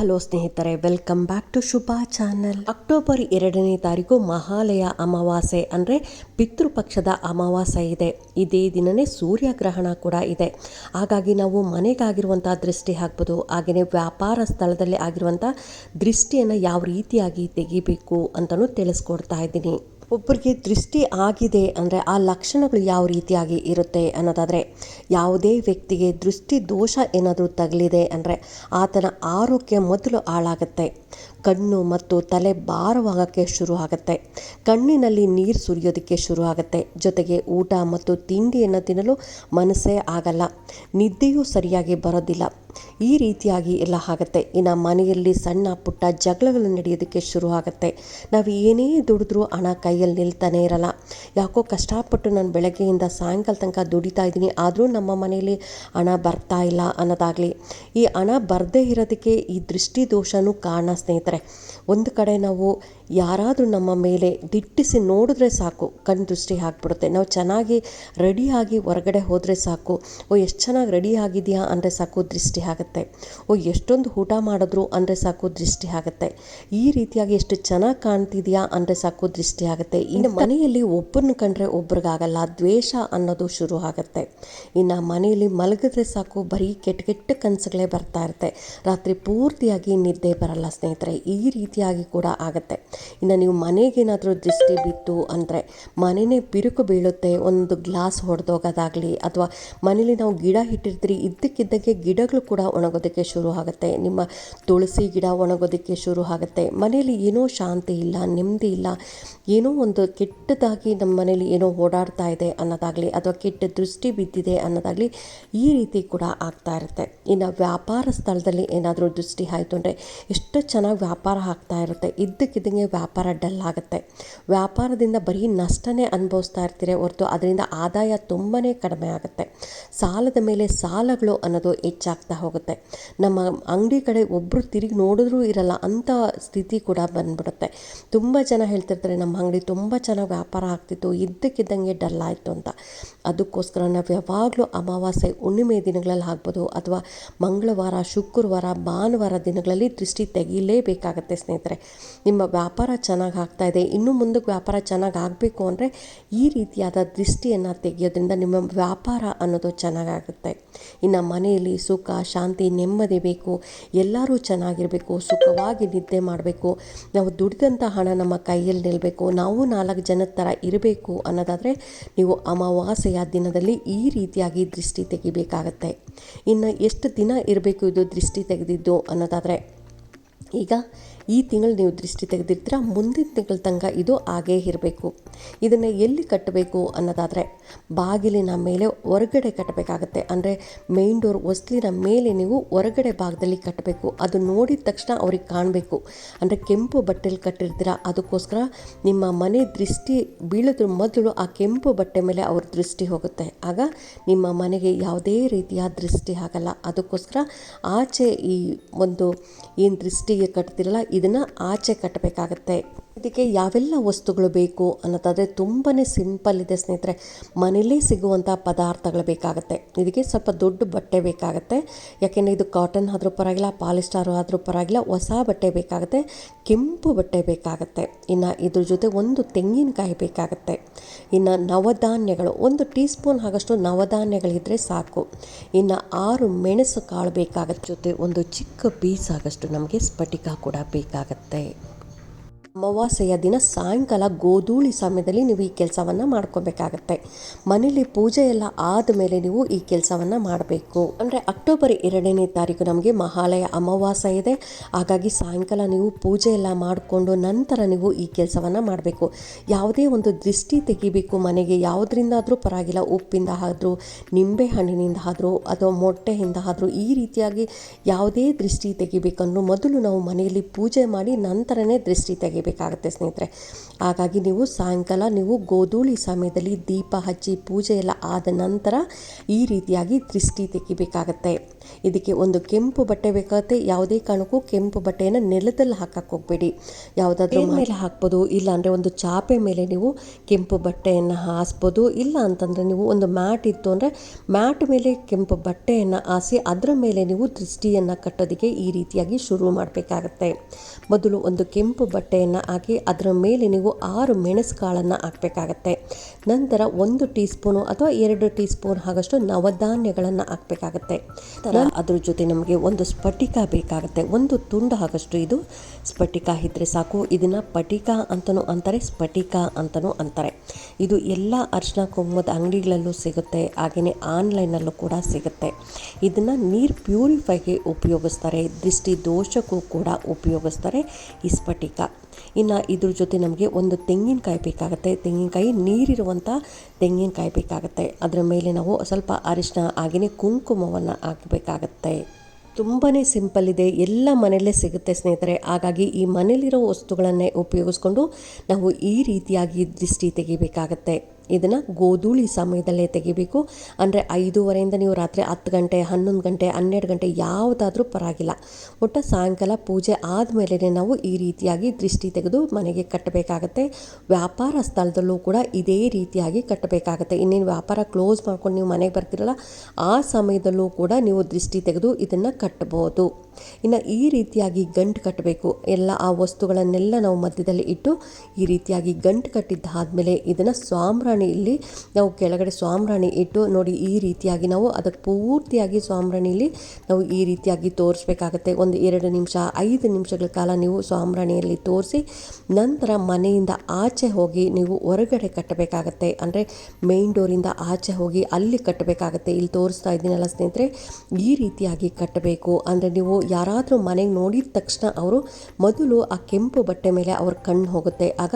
Hello ಸ್ನೇಹಿತರೆ welcome back to Shubha channel October ಎರಡನೇ ತಾರೀಕು ಮಹಾಲಯ ಅಮಾವಾಸ್ಯೆ ಅಂದರೆ ಪಿತೃಪಕ್ಷದ ಅಮಾವಾಸ್ಯೆ ಇದೆ. ಇದೇ ದಿನನೇ ಸೂರ್ಯಗ್ರಹಣ ಕೂಡ ಇದೆ. ಹಾಗಾಗಿ ನಾವು ಮನೆಗಾಗಿರುವಂಥ ದೃಷ್ಟಿ ಹಾಕ್ಬೋದು. ಹಾಗೆಯೇ ವ್ಯಾಪಾರ ಸ್ಥಳದಲ್ಲಿ ಆಗಿರುವಂಥ ದೃಷ್ಟಿಯನ್ನು ಯಾವ ರೀತಿಯಾಗಿ ತೆಗಿಬೇಕು ಅಂತಲೂ ತಿಳಿಸ್ಕೊಡ್ತಾ ಇದ್ದೀನಿ. ಒಬ್ಬರಿಗೆ ದೃಷ್ಟಿ ಆಗಿದೆ ಅಂದರೆ ಆ ಲಕ್ಷಣಗಳು ಯಾವ ರೀತಿಯಾಗಿ ಇರುತ್ತೆ ಅನ್ನೋದಾದರೆ ಯಾವುದೇ ವ್ಯಕ್ತಿಗೆ ದೃಷ್ಟಿ ದೋಷ ಏನಾದರೂ ತಗಲಿದೆ ಅಂದರೆ ಆತನ ಆರೋಗ್ಯ ಮೊದಲು ಹಾಳಾಗುತ್ತೆ. ಕಣ್ಣು ಮತ್ತು ತಲೆ ಭಾರವಾಗೋಕ್ಕೆ ಶುರು ಆಗುತ್ತೆ ಕಣ್ಣಿನಲ್ಲಿ ನೀರು ಸುರಿಯೋದಕ್ಕೆ ಶುರು ಆಗುತ್ತೆ ಜೊತೆಗೆ ಊಟ ಮತ್ತು ತಿಂಡಿಯನ್ನು ತಿನ್ನಲು ಮನಸ್ಸೇ ಆಗಲ್ಲ. ನಿದ್ದೆಯೂ ಸರಿಯಾಗಿ ಬರೋದಿಲ್ಲ. ಈ ರೀತಿಯಾಗಿ ಎಲ್ಲ ಆಗುತ್ತೆ. ಇನ್ನು ಮನೆಯಲ್ಲಿ ಸಣ್ಣ ಪುಟ್ಟ ಜಗಳಗಳು ನಡೆಯೋದಕ್ಕೆ ಶುರು ಆಗುತ್ತೆ ನಾವು ಏನೇ ದುಡಿದ್ರೂ ಹಣ ಕೈಯಲ್ಲಿ ನಿಲ್ತಾನೆ ಇರಲ್ಲ. ಯಾಕೋ ಕಷ್ಟಪಟ್ಟು ನಾನು ಬೆಳಗ್ಗೆಯಿಂದ ಸಾಯಂಕಾಲ ತನಕ ದುಡಿತಾ ಇದ್ದೀನಿ. ಆದರೂ ನಮ್ಮ ಮನೆಯಲ್ಲಿ ಹಣ ಬರ್ತಾ ಇಲ್ಲ ಅನ್ನೋದಾಗಲಿ. ಈ ಹಣ ಬರದೇ ಇರೋದಕ್ಕೆ ಈ ದೃಷ್ಟಿ ದೋಷನೂ ಕಾರಣ ಸ್ನೇಹಿತರೆ. ಒಂದು ಕಡೆ ನಾವು ಯಾರಾದರೂ ನಮ್ಮ ಮೇಲೆ ದಿಟ್ಟಿಸಿ ನೋಡಿದ್ರೆ ಸಾಕು ಕಣ್ಣು ದೃಷ್ಟಿ ಹಾಕ್ಬಿಡುತ್ತೆ ನಾವು ಚೆನ್ನಾಗಿ ರೆಡಿಯಾಗಿ ಹೊರಗಡೆ ಹೋದರೆ ಸಾಕು. ಓ ಎಷ್ಟು ಚೆನ್ನಾಗಿ ರೆಡಿ ಆಗಿದೆಯಾ ಅಂದರೆ ಸಾಕು ದೃಷ್ಟಿ ಆಗುತ್ತೆ. ಓ ಎಷ್ಟೊಂದು ಊಟ ಮಾಡಿದ್ರು ಅಂದರೆ ಸಾಕು ದೃಷ್ಟಿ ಆಗುತ್ತೆ. ಈ ರೀತಿಯಾಗಿ ಎಷ್ಟು ಚೆನ್ನಾಗಿ ಕಾಣ್ತಿದೆಯಾ ಅಂದರೆ ಸಾಕು ದೃಷ್ಟಿ ಆಗುತ್ತೆ. ಇನ್ನು ಮನೆಯಲ್ಲಿ ಒಬ್ಬರನ್ನ ಕಂಡ್ರೆ ಒಬ್ರಿಗಾಗಲ್ಲ ದ್ವೇಷ ಅನ್ನೋದು ಶುರು ಆಗುತ್ತೆ. ಇನ್ನು ಮನೆಯಲ್ಲಿ ಮಲಗಿದ್ರೆ ಸಾಕು ಬರೀ ಕೆಟ್ಟ ಕೆಟ್ಟ ಕನಸುಗಳೇ ಬರ್ತಾ ಇರುತ್ತೆ. ರಾತ್ರಿ ಪೂರ್ತಿಯಾಗಿ ನಿದ್ದೆ ಬರಲ್ಲ ಸ್ನೇಹಿತರೆ. ಈ ರೀತಿಯಾಗಿ ಕೂಡ ಆಗುತ್ತೆ. ಇನ್ನು ನೀವು ಮನೆಗೇನಾದರೂ ದೃಷ್ಟಿ ಬಿತ್ತು ಅಂದರೆ ಮನೆಯೇ ಬಿರುಕು ಬೀಳುತ್ತೆ, ಒಂದು ಗ್ಲಾಸ್ ಹೊಡೆದೋಗೋದಾಗಲಿ ಅಥವಾ ಮನೇಲಿ ನಾವು ಗಿಡ ಇಟ್ಟಿರ್ತೀರಿ, ಇದ್ದಕ್ಕಿದ್ದಂಗೆ ಗಿಡಗಳು ಕೂಡ ಒಣಗೋದಕ್ಕೆ ಶುರು ಆಗುತ್ತೆ. ನಿಮ್ಮ ತುಳಸಿ ಗಿಡ ಒಣಗೋದಕ್ಕೆ ಶುರು ಆಗುತ್ತೆ. ಮನೆಯಲ್ಲಿ ಏನೋ ಶಾಂತಿ ಇಲ್ಲ, ನೆಮ್ಮದಿ ಇಲ್ಲ, ಏನೋ ಒಂದು ಕೆಟ್ಟದಾಗಿ ನಮ್ಮ ಮನೇಲಿ ಏನೋ ಓಡಾಡ್ತಾ ಇದೆ ಅನ್ನೋದಾಗಲಿ ಅಥವಾ ಕೆಟ್ಟ ದೃಷ್ಟಿ ಬಿದ್ದಿದೆ ಅನ್ನೋದಾಗಲಿ ಈ ರೀತಿ ಕೂಡ ಆಗ್ತಾ ಇರುತ್ತೆ. ಇನ್ನು ವ್ಯಾಪಾರ ಸ್ಥಳದಲ್ಲಿ ಏನಾದರೂ ದೃಷ್ಟಿ ಆಯಿತು ಅಂದರೆ ಎಷ್ಟು ಚೆನ್ನಾಗಿ ವ್ಯಾಪಾರ ಆಗ್ತಾ ಇರುತ್ತೆ. ಇದ್ದಕ್ಕಿದ್ದಂಗೆ ವ್ಯಾಪಾರ ಡಲ್ ಆಗುತ್ತೆ. ವ್ಯಾಪಾರದಿಂದ ಬರೀ ನಷ್ಟನೇ ಅನುಭವಿಸ್ತಾ ಇರ್ತೀರಿ ಹೊರತು ಅದರಿಂದ ಆದಾಯ ತುಂಬಾ ಕಡಿಮೆ ಆಗುತ್ತೆ. ಸಾಲದ ಮೇಲೆ ಸಾಲಗಳು ಅನ್ನೋದು ಹೆಚ್ಚಾಗ್ತಾ ಹೋಗುತ್ತೆ. ನಮ್ಮ ಅಂಗಡಿ ಕಡೆ ಒಬ್ಬರು ತಿರುಗಿ ನೋಡಿದ್ರೂ ಇರಲ್ಲ ಅಂಥ ಸ್ಥಿತಿ ಕೂಡ ಬಂದ್ಬಿಡುತ್ತೆ. ತುಂಬ ಜನ ಹೇಳ್ತಿರ್ತಾರೆ, ನಮ್ಮ ಅಂಗಡಿ ತುಂಬ ಚೆನ್ನಾಗಿ ವ್ಯಾಪಾರ ಆಗ್ತಿತ್ತು ಇದ್ದಕ್ಕಿದ್ದಂಗೆ ಡಲ್ ಆಯಿತು ಅಂತ. ಅದಕ್ಕೋಸ್ಕರ ನಾವು ಯಾವಾಗಲೂ ಅಮಾವಾಸ್ಯೆ, ಹುಣ್ಣಿಮೆ ದಿನಗಳಲ್ಲಿ ಆಗ್ಬೋದು, ಅಥವಾ ಮಂಗಳವಾರ, ಶುಕ್ರವಾರ, ಭಾನುವಾರ ದಿನಗಳಲ್ಲಿ ದೃಷ್ಟಿ ತೆಗೀಲೇಬೇಕಾಗತ್ತೆ ಸ್ನೇಹಿತರೆ. ನಿಮ್ಮ ವ್ಯಾಪಾರ ಚೆನ್ನಾಗಿ ಆಗ್ತಾ ಇದೆ, ಇನ್ನು ಮುಂದಕ್ಕೆ ವ್ಯಾಪಾರ ಚೆನ್ನಾಗಿ ಆಗಬೇಕು ಅಂದರೆ ಈ ರೀತಿಯಾದ ದೃಷ್ಟಿಯನ್ನು ತೆಗೆಯೋದ್ರಿಂದ ನಿಮ್ಮ ವ್ಯಾಪಾರ ಅನ್ನೋದು ಚೆನ್ನಾಗಾಗುತ್ತೆ. ಇನ್ನು ಮನೆಯಲ್ಲಿ ಸುಖ, ಶಾಂತಿ, ನೆಮ್ಮದಿ ಬೇಕು, ಎಲ್ಲರೂ ಚೆನ್ನಾಗಿರಬೇಕು, ಸುಖವಾಗಿ ನಿದ್ದೆ ಮಾಡಬೇಕು. ನಾವು ದುಡಿದಂಥ ಹಣ ನಮ್ಮ ಕೈಯಲ್ಲಿ ನಿಲ್ಲಬೇಕು ನಾವು ನಾಲ್ಕು ಜನದ ಥರ ಇರಬೇಕು ಅನ್ನೋದಾದರೆ ನೀವು ಅಮಾವಾಸ್ಯೆಯ ದಿನದಲ್ಲಿ ಈ ರೀತಿಯಾಗಿ ದೃಷ್ಟಿ ತೆಗಿಬೇಕಾಗತ್ತೆ. ಇನ್ನು ಎಷ್ಟು ದಿನ ಇರಬೇಕು ಇದು ದೃಷ್ಟಿ ತೆಗೆದಿದ್ದು ಅನ್ನೋದಾದರೆ ಈಗ ಈ ತಿಂಗಳು ನೀವು ದೃಷ್ಟಿ ತೆಗೆದಿರ್ತೀರ, ಮುಂದಿನ ತಿಂಗಳ ತನಕ ಇದು ಹಾಗೇ ಇರಬೇಕು. ಇದನ್ನು ಎಲ್ಲಿ ಕಟ್ಟಬೇಕು ಅನ್ನೋದಾದರೆ, ಬಾಗಿಲಿನ ಮೇಲೆ ಹೊರಗಡೆ ಕಟ್ಟಬೇಕಾಗತ್ತೆ. ಅಂದರೆ ಮೇನ್ ಡೋರ್ ಹೊಸ್ಲಿನ ಮೇಲೆ ನೀವು ಹೊರಗಡೆ ಭಾಗದಲ್ಲಿ ಕಟ್ಟಬೇಕು. ಅದು ನೋಡಿದ ತಕ್ಷಣ ಅವ್ರಿಗೆ ಕಾಣಬೇಕು. ಅಂದರೆ ಕೆಂಪು ಬಟ್ಟೆಲಿ ಕಟ್ಟಿರ್ತೀರ, ಅದಕ್ಕೋಸ್ಕರ ನಿಮ್ಮ ಮನೆ ದೃಷ್ಟಿ ಬೀಳೋದ್ರ ಮೊದಲು ಆ ಕೆಂಪು ಬಟ್ಟೆ ಮೇಲೆ ಅವ್ರ ದೃಷ್ಟಿ ಹೋಗುತ್ತೆ. ಆಗ ನಿಮ್ಮ ಮನೆಗೆ ಯಾವುದೇ ರೀತಿಯ ದೃಷ್ಟಿ ಆಗಲ್ಲ. ಅದಕ್ಕೋಸ್ಕರ ಆಚೆ ಈ ಒಂದು, ಏನು ದೃಷ್ಟಿಗೆ ಕಟ್ತಿರಲ್ಲ ಇದನ್ನು ಆಚೆ ಕಟ್ಟಬೇಕಾಗತ್ತೆ. ಇದಕ್ಕೆ ಯಾವೆಲ್ಲ ವಸ್ತುಗಳು ಬೇಕು ಅನ್ನೋದಾದರೆ ತುಂಬಾ ಸಿಂಪಲ್ ಇದೆ ಸ್ನೇಹಿತರೆ. ಮನೆಯಲ್ಲೇ ಸಿಗುವಂಥ ಪದಾರ್ಥಗಳು ಬೇಕಾಗುತ್ತೆ. ಇದಕ್ಕೆ ಸ್ವಲ್ಪ ದೊಡ್ಡ ಬಟ್ಟೆ ಬೇಕಾಗುತ್ತೆ. ಯಾಕೆಂದರೆ ಇದು ಕಾಟನ್ ಆದರೂ ಪರವಾಗಿಲ್ಲ ಪಾಲಿಸ್ಟಾರು ಆದರೂ ಪರವಾಗಿಲ್ಲ, ಹೊಸ ಬಟ್ಟೆ ಬೇಕಾಗುತ್ತೆ, ಕೆಂಪು ಬಟ್ಟೆ ಬೇಕಾಗುತ್ತೆ. ಇನ್ನು ಇದ್ರ ಜೊತೆ ಒಂದು ತೆಂಗಿನಕಾಯಿ ಬೇಕಾಗುತ್ತೆ. ಇನ್ನು ನವಧಾನ್ಯಗಳು, ಒಂದು ಟೀ ಸ್ಪೂನ್ ಆಗಷ್ಟು ನವಧಾನ್ಯಗಳಿದ್ದರೆ ಸಾಕು. ಇನ್ನು ಆರು ಮೆಣಸು ಕಾಳು ಬೇಕಾಗುತ್ತೆ ಜೊತೆ ಒಂದು ಚಿಕ್ಕ ಪೀಸ್ ಆಗಷ್ಟು ನಮಗೆ ಸ್ಫಟಿಕ ಕೂಡ ಬೇಕಾಗತ್ತೆ. ಅಮಾವಾಸ್ಯೆಯ ದಿನ ಸಾಯಂಕಾಲ ಗೋಧೂಳಿ ಸಮಯದಲ್ಲಿ ನೀವು ಈ ಕೆಲಸವನ್ನು ಮಾಡ್ಕೋಬೇಕಾಗತ್ತೆ. ಮನೇಲಿ ಪೂಜೆ ಎಲ್ಲ ಆದಮೇಲೆ ನೀವು ಈ ಕೆಲಸವನ್ನು ಮಾಡಬೇಕು. ಅಂದರೆ ಅಕ್ಟೋಬರ್ ಎರಡನೇ ತಾರೀಕು ನಮಗೆ ಮಹಾಲಯ ಅಮಾವಾಸ್ಯೆ ಇದೆ. ಹಾಗಾಗಿ ಸಾಯಂಕಾಲ ನೀವು ಪೂಜೆ ಎಲ್ಲ ಮಾಡಿಕೊಂಡು ನಂತರ ನೀವು ಈ ಕೆಲಸವನ್ನು ಮಾಡಬೇಕು. ಯಾವುದೇ ಒಂದು ದೃಷ್ಟಿ ತೆಗಿಬೇಕು ಮನೆಗೆ. ಯಾವುದರಿಂದಾದರೂ ಪರವಾಗಿಲ್ಲ. ಉಪ್ಪಿಂದ ಆದರೂ, ನಿಂಬೆ ಹಣ್ಣಿನಿಂದ ಆದರೂ, ಅಥವಾ ಮೊಟ್ಟೆಯಿಂದ ಆದರೂ ಈ ರೀತಿಯಾಗಿ ಯಾವುದೇ ದೃಷ್ಟಿ ತೆಗಿಬೇಕಂದ್ರೂ ಮೊದಲು ನಾವು ಮನೆಯಲ್ಲಿ ಪೂಜೆ ಮಾಡಿ ನಂತರನೇ ದೃಷ್ಟಿ ತೆಗಿ ತೆಗಿಬೇಕಾಗತ್ತೆ ಸ್ನೇಹಿತರೆ. ಹಾಗಾಗಿ ನೀವು ಸಾಯಂಕಾಲ ನೀವು ಗೋಧೂಳಿ ಸಮಯದಲ್ಲಿ ದೀಪ ಹಚ್ಚಿ ಪೂಜೆ ಎಲ್ಲ ಆದ ನಂತರ ಈ ರೀತಿಯಾಗಿ ದೃಷ್ಟಿ ತೆಗಿಬೇಕಾಗತ್ತೆ. ಇದಕ್ಕೆ ಒಂದು ಕೆಂಪು ಬಟ್ಟೆ ಬೇಕಾಗುತ್ತೆ ಯಾವುದೇ ಕಾರಣಕ್ಕೂ ಕೆಂಪು ಬಟ್ಟೆಯನ್ನು ನೆಲದಲ್ಲಿ ಹಾಕಕ್ಕೆ ಹೋಗಬೇಡಿ. ಯಾವುದಾದ್ರೂ ಮೇಲೆ ಹಾಕ್ಬೋದು ಇಲ್ಲ ಅಂದರೆ ಒಂದು ಚಾಪೆ ಮೇಲೆ ನೀವು ಕೆಂಪು ಬಟ್ಟೆಯನ್ನು ಹಾಸ್ಬೋದು. ಇಲ್ಲ ಅಂತಂದರೆ ನೀವು ಒಂದು ಮ್ಯಾಟ್ ಇತ್ತು ಅಂದರೆ ಮ್ಯಾಟ್ ಮೇಲೆ ಕೆಂಪು ಬಟ್ಟೆಯನ್ನು ಹಾಸಿ ಅದರ ಮೇಲೆ ನೀವು ದೃಷ್ಟಿಯನ್ನು ಕಟ್ಟೋದಕ್ಕೆ ಈ ರೀತಿಯಾಗಿ ಶುರು ಮಾಡಬೇಕಾಗತ್ತೆ. ಮೊದಲು ಒಂದು ಕೆಂಪು ಬಟ್ಟೆಯನ್ನು ಹಾಕಿ ಅದರ ಮೇಲೆ ನೀವು ಆರು ಮೆಣಸು ಕಾಳನ್ನು ಹಾಕಬೇಕಾಗತ್ತೆ. ನಂತರ ಒಂದು ಟೀ ಸ್ಪೂನು ಅಥವಾ ಎರಡು ಟೀ ಸ್ಪೂನ್ ಆಗಷ್ಟು ನವಧಾನ್ಯಗಳನ್ನು ಹಾಕಬೇಕಾಗತ್ತೆ. ಅದ್ರ ಜೊತೆ ನಮಗೆ ಒಂದು ಸ್ಫಟಿಕ ಬೇಕಾಗುತ್ತೆ. ಒಂದು ತುಂಡು ಆಗಷ್ಟು ಇದು ಸ್ಫಟಿಕ ಇದ್ದರೆ ಸಾಕು. ಇದನ್ನು ಪಟಿಕ ಅಂತಲೂ ಅಂತಾರೆ, ಸ್ಫಟಿಕ ಅಂತಲೂ ಅಂತಾರೆ. ಇದು ಎಲ್ಲ ಅರಿಶಿನ ಕುಂಕುಮದ ಅಂಗಡಿಗಳಲ್ಲೂ ಸಿಗುತ್ತೆ ಹಾಗೆಯೇ ಆನ್ಲೈನಲ್ಲೂ ಕೂಡ ಸಿಗುತ್ತೆ. ಇದನ್ನು ನೀರು ಪ್ಯೂರಿಫೈಗೆ ಉಪಯೋಗಿಸ್ತಾರೆ, ದೃಷ್ಟಿ ದೋಷಕ್ಕೂ ಕೂಡ ಉಪಯೋಗಿಸ್ತಾರೆ ಈ ಸ್ಫಟಿಕ. ಇನ್ನು ಇದ್ರ ಜೊತೆ ನಮಗೆ ಒಂದು ತೆಂಗಿನಕಾಯಿ ಬೇಕಾಗುತ್ತೆ. ತೆಂಗಿನಕಾಯಿ ನೀರಿರುವಂಥ ತೆಂಗಿನಕಾಯಿ ಬೇಕಾಗುತ್ತೆ. ಅದರ ಮೇಲೆ ನಾವು ಸ್ವಲ್ಪ ಅರಿಶಿನ ಹಾಗೆಯೇ ಕುಂಕುಮವನ್ನು ಹಾಕಬೇಕಾಗತ್ತೆ. ತುಂಬಾ ಸಿಂಪಲ್ ಇದೆ. ಎಲ್ಲ ಮನೆಯಲ್ಲೇ ಸಿಗುತ್ತೆ ಸ್ನೇಹಿತರೆ. ಹಾಗಾಗಿ ಈ ಮನೇಲಿರೋ ವಸ್ತುಗಳನ್ನೇ ಉಪಯೋಗಿಸ್ಕೊಂಡು ನಾವು ಈ ರೀತಿಯಾಗಿ ದೃಷ್ಟಿ ತೆಗಿಬೇಕಾಗತ್ತೆ. ಇದನ್ನು ಗೋಧೂಳಿ ಸಮಯದಲ್ಲೇ ತೆಗಿಬೇಕು. ಅಂದರೆ ಐದೂವರೆಯಿಂದ ನೀವು ರಾತ್ರಿ ಹತ್ತು ಗಂಟೆ, ಹನ್ನೊಂದು ಗಂಟೆ, ಹನ್ನೆರಡು ಗಂಟೆ ಯಾವುದಾದ್ರೂ ಪರವಾಗಿಲ್ಲ. ಒಟ್ಟು ಸಾಯಂಕಾಲ ಪೂಜೆ ಆದಮೇಲೆ ನಾವು ಈ ರೀತಿಯಾಗಿ ದೃಷ್ಟಿ ತೆಗೆದು ಮನೆಗೆ ಕಟ್ಟಬೇಕಾಗತ್ತೆ. ವ್ಯಾಪಾರ ಸ್ಥಳದಲ್ಲೂ ಕೂಡ ಇದೇ ರೀತಿಯಾಗಿ ಕಟ್ಟಬೇಕಾಗತ್ತೆ. ಇನ್ನೇನು ವ್ಯಾಪಾರ ಕ್ಲೋಸ್ ಮಾಡ್ಕೊಂಡು ನೀವು ಮನೆಗೆ ಬರ್ತಿರಲ್ಲ, ಆ ಸಮಯದಲ್ಲೂ ಕೂಡ ನೀವು ದೃಷ್ಟಿ ತೆಗೆದು ಇದನ್ನು ಕಟ್ಟಬಹುದು ಇನ್ನು ಈ ರೀತಿಯಾಗಿ ಗಂಟು ಕಟ್ಟಬೇಕು. ಎಲ್ಲ ಆ ವಸ್ತುಗಳನ್ನೆಲ್ಲ ನಾವು ಮಧ್ಯದಲ್ಲಿ ಇಟ್ಟು ಈ ರೀತಿಯಾಗಿ ಗಂಟು ಕಟ್ಟಿದ್ದಾದಮೇಲೆ ಇದನ್ನು ಸ್ವಾಮ್ರಾಣಿ ಇಲ್ಲಿ ನಾವು ಕೆಳಗಡೆ ಸಾಂಬ್ರಾಣಿ ಇಟ್ಟು ನೋಡಿ ಈ ರೀತಿಯಾಗಿ ನಾವು ಅದಕ್ಕೆ ಪೂರ್ತಿಯಾಗಿ ಸಾಂಬ್ರಾಣಿಲಿ ನಾವು ಈ ರೀತಿಯಾಗಿ ತೋರಿಸ್ಬೇಕಾಗತ್ತೆ. ಒಂದು ಎರಡು ನಿಮಿಷ, ಐದು ನಿಮಿಷಗಳ ಕಾಲ ನೀವು ಸಾಂಬ್ರಾಣಿಯಲ್ಲಿ ತೋರಿಸಿ ನಂತರ ಮನೆಯಿಂದ ಆಚೆ ಹೋಗಿ ನೀವು ಹೊರಗಡೆ ಕಟ್ಟಬೇಕಾಗತ್ತೆ. ಅಂದರೆ ಮೇನ್ ಡೋರಿಂದ ಆಚೆ ಹೋಗಿ ಅಲ್ಲಿ ಕಟ್ಟಬೇಕಾಗತ್ತೆ. ಇಲ್ಲಿ ತೋರಿಸ್ತಾ ಇದ್ದೀನಲ್ಲ ಸ್ನೇಹಿತರೆ, ಈ ರೀತಿಯಾಗಿ ಕಟ್ಟಬೇಕು. ಅಂದರೆ ನೀವು ಯಾರಾದರೂ ಮನೆಗೆ ನೋಡಿದ ತಕ್ಷಣ ಅವರು ಮೊದಲು ಆ ಕೆಂಪು ಬಟ್ಟೆ ಮೇಲೆ ಅವ್ರ ಕಣ್ಣು ಹೋಗುತ್ತೆ. ಆಗ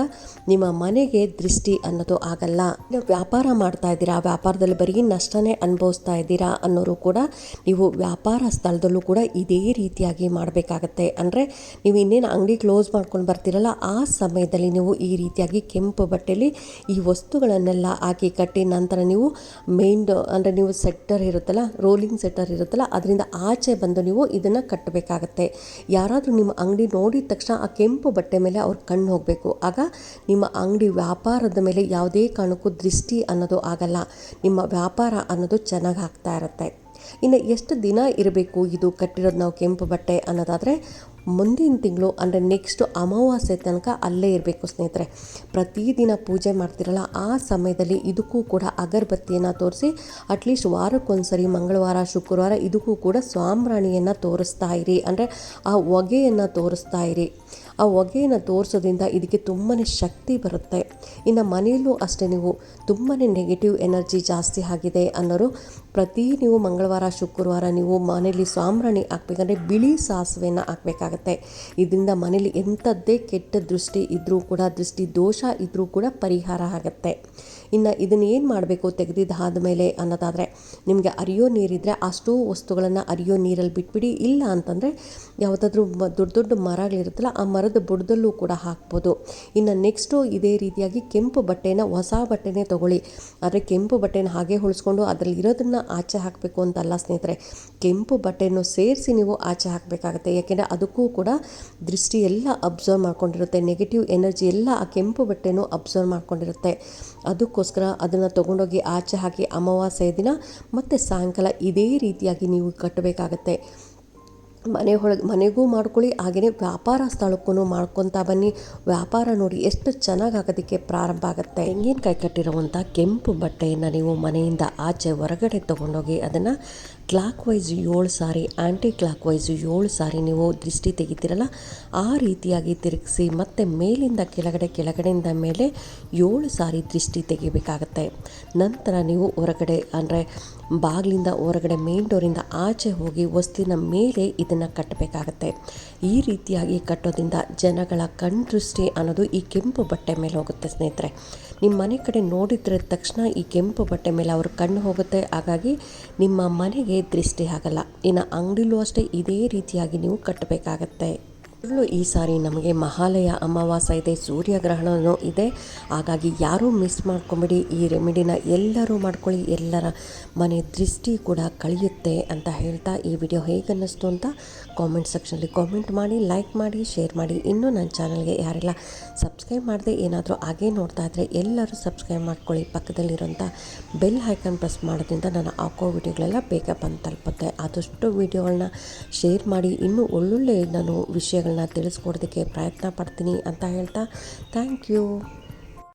ನಿಮ್ಮ ಮನೆಗೆ ದೃಷ್ಟಿ ಅನ್ನೋದು ಆಗಲ್ಲ. ನೀವು ವ್ಯಾಪಾರ ಮಾಡ್ತಾ ಇದ್ದೀರಾ? ವ್ಯಾಪಾರದಲ್ಲಿ ಬರೀ ನಷ್ಟನೇ ಅನುಭವಿಸ್ತಾ ಇದ್ದೀರಾ ಅನ್ನೋರು ಕೂಡ ನೀವು ವ್ಯಾಪಾರ ಸ್ಥಳದಲ್ಲೂ ಕೂಡ ಇದೇ ರೀತಿಯಾಗಿ ಮಾಡಬೇಕಾಗತ್ತೆ. ಅಂದರೆ ನೀವು ಇನ್ನೇನು ಅಂಗಡಿ ಕ್ಲೋಸ್ ಮಾಡ್ಕೊಂಡು ಬರ್ತೀರಲ್ಲ, ಆ ಸಮಯದಲ್ಲಿ ನೀವು ಈ ರೀತಿಯಾಗಿ ಕೆಂಪು ಬಟ್ಟೆಯಲ್ಲಿ ಈ ವಸ್ತುಗಳನ್ನೆಲ್ಲ ಹಾಕಿ ಕಟ್ಟಿ ನಂತರ ನೀವು ಮೇನ್ ಅಂದರೆ ನೀವು ಸೆಟ್ಟರ್ ಇರುತ್ತಲ್ಲ ರೋಲಿಂಗ್ ಸೆಟ್ಟರ್ ಇರುತ್ತಲ್ಲ, ಅದರಿಂದ ಆಚೆ ಬಂದು ನೀವು ಇದನ್ನು ಕಟ್ಟಬೇಕಾಗತ್ತೆ. ಯಾರಾದರೂ ನಿಮ್ಮ ಅಂಗಡಿ ನೋಡಿದ ತಕ್ಷಣ ಆ ಕೆಂಪು ಬಟ್ಟೆ ಮೇಲೆ ಅವ್ರ ಕಣ್ಣು ಹೋಗಬೇಕು. ಆಗ ನಿಮ್ಮ ಅಂಗಡಿ ವ್ಯಾಪಾರದ ಮೇಲೆ ಯಾವುದೇ ಕಾರಣಕ್ಕೂ ದೃಷ್ಟಿ ಅನ್ನೋದು ಆಗಲ್ಲ. ನಿಮ್ಮ ವ್ಯಾಪಾರ ಅನ್ನೋದು ಚೆನ್ನಾಗಿ ಆಗ್ತಾ ಇರುತ್ತೆ. ಇನ್ನು ಎಷ್ಟು ದಿನ ಇರಬೇಕು ಇದು ಕಟ್ಟಿರೋದು ನಾವು ಕೆಂಪು ಬಟ್ಟೆ ಅನ್ನೋದಾದರೆ ಮುಂದಿನ ತಿಂಗಳು ಅಂದರೆ ನೆಕ್ಸ್ಟು ಅಮಾವಾಸ್ಯೆ ತನಕ ಅಲ್ಲೇ ಇರಬೇಕು ಸ್ನೇಹಿತರೆ. ಪ್ರತಿದಿನ ಪೂಜೆ ಮಾಡ್ತಿರಲ್ಲ, ಆ ಸಮಯದಲ್ಲಿ ಇದಕ್ಕೂ ಕೂಡ ಅಗರಬತ್ತಿಯನ್ನು ತೋರಿಸಿ ಅಟ್ಲೀಸ್ಟ್ ವಾರಕ್ಕೊಂದ್ಸರಿ ಮಂಗಳವಾರ, ಶುಕ್ರವಾರ ಇದಕ್ಕೂ ಕೂಡ ಸಾಂಬ್ರಾಣಿಯನ್ನು ತೋರಿಸ್ತಾ ಇರಿ. ಅಂದರೆ ಆ ಹೊಗೆಯನ್ನು ತೋರಿಸ್ತಾ ಇರಿ. ಆ ಹೊಗೆಯನ್ನು ತೋರಿಸೋದ್ರಿಂದ ಇದಕ್ಕೆ ತುಂಬಾ ಶಕ್ತಿ ಬರುತ್ತೆ. ಇನ್ನು ಮನೆಯಲ್ಲೂ ಅಷ್ಟೇ ನೀವು ತುಂಬಾ ನೆಗೆಟಿವ್ ಎನರ್ಜಿ ಜಾಸ್ತಿ ಆಗಿದೆ ಅನ್ನೋರು ಪ್ರತಿ ನೀವು ಮಂಗಳವಾರ, ಶುಕ್ರವಾರ ನೀವು ಮನೇಲಿ ಸಾಂಬ್ರಾಣಿ ಹಾಕ್ಬೇಕಂದ್ರೆ ಬಿಳಿ ಸಾಸಿವೆಯನ್ನು ಹಾಕಬೇಕಾಗತ್ತೆ. ಇದರಿಂದ ಮನೇಲಿ ಎಂಥದ್ದೇ ಕೆಟ್ಟ ದೃಷ್ಟಿ ಇದ್ದರೂ ಕೂಡ, ದೃಷ್ಟಿ ದೋಷ ಇದ್ದರೂ ಕೂಡ ಪರಿಹಾರ ಆಗುತ್ತೆ. ಇನ್ನು ಇದನ್ನು ಏನು ಮಾಡಬೇಕು ತೆಗೆದಿದ್ದಾದ ಮೇಲೆ ಅನ್ನೋದಾದರೆ, ನಿಮಗೆ ಅರಿಯೋ ನೀರಿದ್ದರೆ ಅಷ್ಟು ವಸ್ತುಗಳನ್ನು ಅರಿಯೋ ನೀರಲ್ಲಿ ಬಿಟ್ಬಿಡಿ. ಇಲ್ಲ ಅಂತಂದರೆ ಯಾವುದಾದ್ರೂ ದೊಡ್ಡ ದೊಡ್ಡ ಮರಗಳಿರುತ್ತಲ್ಲ ಆ ಮರದ ಬುಡದಲ್ಲೂ ಕೂಡ ಹಾಕ್ಬೋದು. ಇನ್ನು ನೆಕ್ಸ್ಟು ಇದೇ ರೀತಿಯಾಗಿ ಕೆಂಪು ಬಟ್ಟೆನ, ಹೊಸ ಬಟ್ಟೆನೇ ತೊಗೊಳ್ಳಿ. ಆದರೆ ಕೆಂಪು ಬಟ್ಟೆನ ಹಾಗೆ ಉಳಿಸ್ಕೊಂಡು ಅದರಲ್ಲಿ ಇರೋದನ್ನು ಆಚೆ ಹಾಕಬೇಕು ಅಂತಲ್ಲ ಸ್ನೇಹಿತರೆ. ಕೆಂಪು ಬಟ್ಟೆಯನ್ನು ಸೇರಿಸಿ ನೀವು ಆಚೆ ಹಾಕಬೇಕಾಗತ್ತೆ. ಯಾಕೆಂದರೆ ಅದಕ್ಕೂ ಕೂಡ ದೃಷ್ಟಿ ಎಲ್ಲ ಅಬ್ಸರ್ವ್ ಮಾಡ್ಕೊಂಡಿರುತ್ತೆ. ನೆಗೆಟಿವ್ ಎನರ್ಜಿ ಎಲ್ಲ ಆ ಕೆಂಪು ಬಟ್ಟೆನೂ ಅಬ್ಸರ್ವ್ ಮಾಡ್ಕೊಂಡಿರುತ್ತೆ. ಅದಕ್ಕೋಸ್ಕರ ಅದನ್ನು ತೊಗೊಂಡೋಗಿ ಆಚೆ ಹಾಕಿ ಅಮಾವಾಸ್ಯೆ ದಿನ ಮತ್ತು ಸಾಯಂಕಾಲ ಇದೇ ರೀತಿಯಾಗಿ ನೀವು ಕಟ್ಟಬೇಕಾಗತ್ತೆ. ಮನೆ ಒಳಗೆ, ಮನೆಗೂ ಮಾಡ್ಕೊಳ್ಳಿ ಹಾಗೆಯೇ ವ್ಯಾಪಾರ ಸ್ಥಳಕ್ಕೂ ಮಾಡ್ಕೊತಾ ಬನ್ನಿ. ವ್ಯಾಪಾರ ನೋಡಿ ಎಷ್ಟು ಚೆನ್ನಾಗಿ ಆಗೋದಕ್ಕೆ ಪ್ರಾರಂಭ ಆಗುತ್ತೆ. ತೆಂಗಿನಕಾಯಿ ಕಟ್ಟಿರುವಂಥ ಕೆಂಪು ಬಟ್ಟೆಯನ್ನು ನೀವು ಮನೆಯಿಂದ ಆಚೆ ಹೊರಗಡೆ ತೊಗೊಂಡೋಗಿ ಅದನ್ನು ಕ್ಲಾಕ್ ವೈಸ್ ಏಳು ಸಾರಿ ಆ್ಯಂಟಿ ಕ್ಲಾಕ್ ವೈಸ್ ಏಳು ಸಾರಿ ನೀವು ದೃಷ್ಟಿ ತೆಗಿತೀರಲ್ಲ, ಆ ರೀತಿಯಾಗಿ ತಿರುಗಿಸಿ ಮತ್ತೆ ಮೇಲಿಂದ ಕೆಳಗಡೆ, ಕೆಳಗಡೆಯಿಂದ ಮೇಲೆ ಏಳು ಸಾರಿ ದೃಷ್ಟಿ ತೆಗಿಬೇಕಾಗತ್ತೆ. ನಂತರ ನೀವು ಹೊರಗಡೆ, ಅಂದರೆ ಬಾಗಿಲಿಂದ ಹೊರಗಡೆ ಮೇನ್ ಡೋರಿಂದ ಆಚೆ ಹೋಗಿ ವಸ್ತುವಿನ ಮೇಲೆ ಇದನ್ನು ಕಟ್ಟಬೇಕಾಗತ್ತೆ. ಈ ರೀತಿಯಾಗಿ ಕಟ್ಟೋದ್ರಿಂದ ಜನಗಳ ಕಣ್ದೃಷ್ಟಿ ಅನ್ನೋದು ಈ ಕೆಂಪು ಬಟ್ಟೆ ಮೇಲೆ ಹೋಗುತ್ತೆ ಸ್ನೇಹಿತರೆ. ನಿಮ್ಮ ಮನೆ ಕಡೆ ನೋಡಿದ್ರೆ ತಕ್ಷಣ ಈ ಕೆಂಪು ಬಟ್ಟೆ ಮೇಲೆ ಅವ್ರ ಕಣ್ಣು ಹೋಗುತ್ತೆ. ಹಾಗಾಗಿ ನಿಮ್ಮ ಮನೆಗೆ ದೃಷ್ಟಿ ಆಗಲ್ಲ ಇನ್ನು ಅಂಗಡಿಲೂ ಅಷ್ಟೇ ಇದೇ ರೀತಿಯಾಗಿ ನೀವು ಕಟ್ಟಬೇಕಾಗತ್ತೆ. ಈ ಸಾರಿ ನಮಗೆ ಮಹಾಲಯ ಅಮಾವಾಸ್ಯೆ ಇದೆ ಸೂರ್ಯಗ್ರಹಣವೂ ಇದೆ. ಹಾಗಾಗಿ ಯಾರೂ ಮಿಸ್ ಮಾಡ್ಕೊಂಬಿಡಿ, ಈ ರೆಮಿಡಿನ ಎಲ್ಲರೂ ಮಾಡ್ಕೊಳ್ಳಿ, ಎಲ್ಲರ ಮನೆ ದೃಷ್ಟಿ ಕೂಡ ಕಳೆಯುತ್ತೆ ಅಂತ ಹೇಳ್ತಾ ಈ ವಿಡಿಯೋ ಹೇಗೆ ಅನ್ನಿಸ್ತು ಅಂತ ಕಾಮೆಂಟ್ ಸೆಕ್ಷನಲ್ಲಿ ಕಾಮೆಂಟ್ ಮಾಡಿ ಲೈಕ್ ಮಾಡಿ ಶೇರ್ ಮಾಡಿ. ಇನ್ನೂ ನನ್ನ ಚಾನಲ್ಗೆ ಯಾರೆಲ್ಲ ಸಬ್ಸ್ಕ್ರೈಬ್ ಮಾಡದೆ ಏನಾದರೂ ಹಾಗೇ ನೋಡ್ತಾ ಇದ್ದರೆ ಎಲ್ಲರೂ ಸಬ್ಸ್ಕ್ರೈಬ್ ಮಾಡ್ಕೊಳ್ಳಿ. ಪಕ್ಕದಲ್ಲಿರೋಂಥ ಬೆಲ್ ಹೈಕನ್ ಪ್ರೆಸ್ ಮಾಡೋದ್ರಿಂದ ನಾನು ಹಾಕೋ ವಿಡಿಯೋಗಳೆಲ್ಲ ಬೇಗ ಬಂದು ತಲುಪುತ್ತೆ. ಆದಷ್ಟು ವಿಡಿಯೋಗಳನ್ನ ಶೇರ್ ಮಾಡಿ, ಇನ್ನೂ ಒಳ್ಳೊಳ್ಳೆ ನಾನು ವಿಷಯಗಳನ್ನ ತಿಳಿಸ್ಕೊಡೋದಕ್ಕೆ ಪ್ರಯತ್ನ ಪಡ್ತೀನಿ ಅಂತ ಹೇಳ್ತಾ ಥ್ಯಾಂಕ್ ಯು